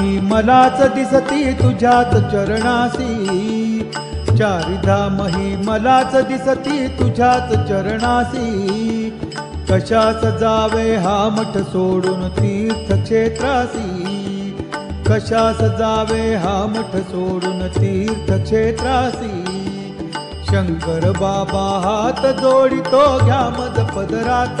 चारिधाम मलाच दिसती तुझ्याच चरणासी. चारिधामही मलाच दिसती तुझ्याच चरणासी. कशास जावे हा मठ सोडून तीर्थक्षेत्रासी? कशास जावे हा मठ सोडून तीर्थक्षेत्रासी? शंकर बाबा हात जोडितो घ्या मज पदरात.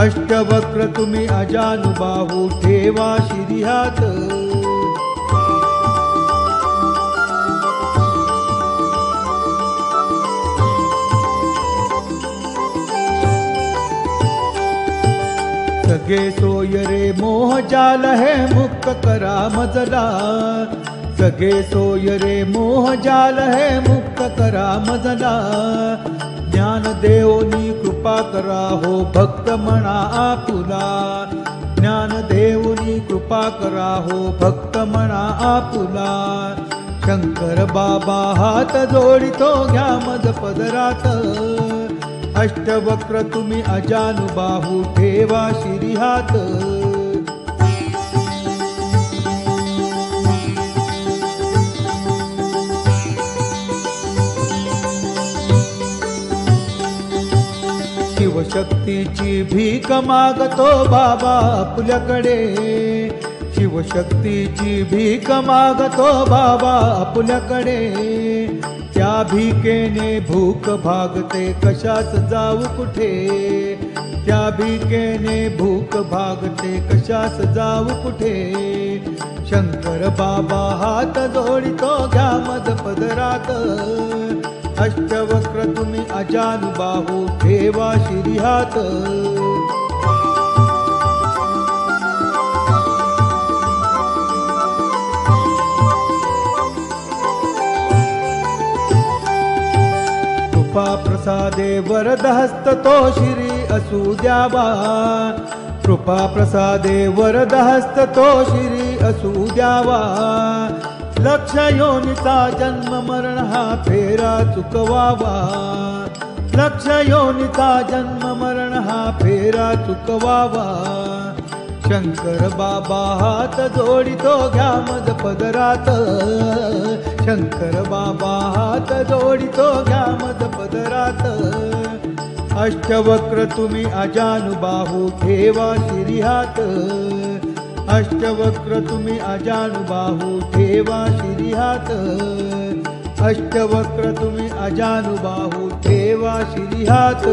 अष्टवक्र तुम्ही अजानुबाहू ठेवा शिरिहात सगे सोयरे मोह जाल है मुक्त करा मजला. सगे सोय रे मोह जाल है मुक्त करा मजला। ज्ञान देवनी कृपा करा हो भक्त म्हणा आपुला। ज्ञान देवनी कृपा करा हो भक्त म्हणा आपुला। शंकर बाबा हात जोडितो घ्या मज पदरात। अष्टवक्र तुम्ही अजानुबाहू ठेवा शिरिहात शिवशक्तीची भीक मागतो बाबा आपल्याकडे. शिवशक्तीची भीक मागतो बाबा आपल्याकडे. त्या भीकेने भूक भागते कशास जाऊ कुठे? त्या भीकेने भूक भागते कशास जाऊ कुठे? शंकर बाबा हात जोडितो घ्या मध पदरात. अष्टवक्र तुम्ही अजानुबाहू ठेवा शिरिहात कृपा प्रसादे वरद हस्त तो शिरी असू द्यावा. कृपा प्रसादे वरद हस्त तो शिरी असू द्यावा. लक्ष योनिता जन्म मरण हा फेरा चुकवावा। लक्ष योनिता जन्म मरण हा फेरा चुकवावा। शंकर बाबा हात जोडितो घ्या मज पदरात। शंकर बाबा हात जोडितो घ्या मज पदरात। अष्टवक्र तुम्ही अजानुबाहू ठेवा शिरिहात। अष्टवक्र तुम्ही अजानुबाहू ठेवा शिरिहात अष्टवक्र तुम्ही अजानुबाहू ठेवा शिरिहात